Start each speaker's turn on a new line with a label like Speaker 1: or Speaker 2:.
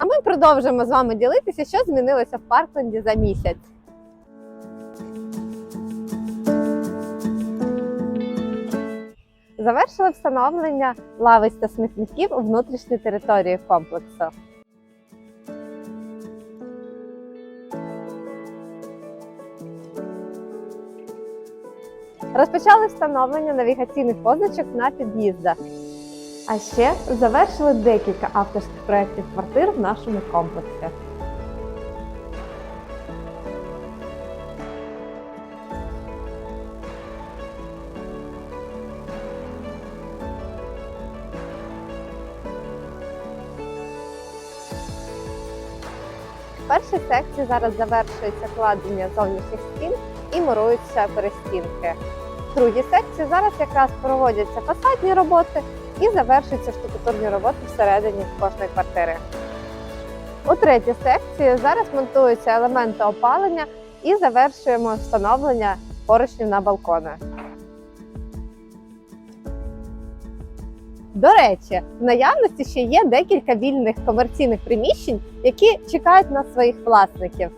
Speaker 1: А ми продовжимо з вами ділитися, що змінилося в Паркленді за місяць. Завершили встановлення лавиць та смітників у внутрішній території комплексу. Розпочали встановлення навігаційних позначок на під'їздах. А ще завершили декілька авторських проєктів квартир в нашому комплексі. В першій секції зараз завершується кладення зовнішніх стін і муруються перестінки. В другій секції зараз якраз проводяться фасадні роботи і завершуються штукатурні роботи всередині кожної квартири. У третій секції зараз монтуються елементи опалення і завершуємо встановлення поручнів на балкони. До речі, в наявності ще є декілька вільних комерційних приміщень, які чекають на своїх власників.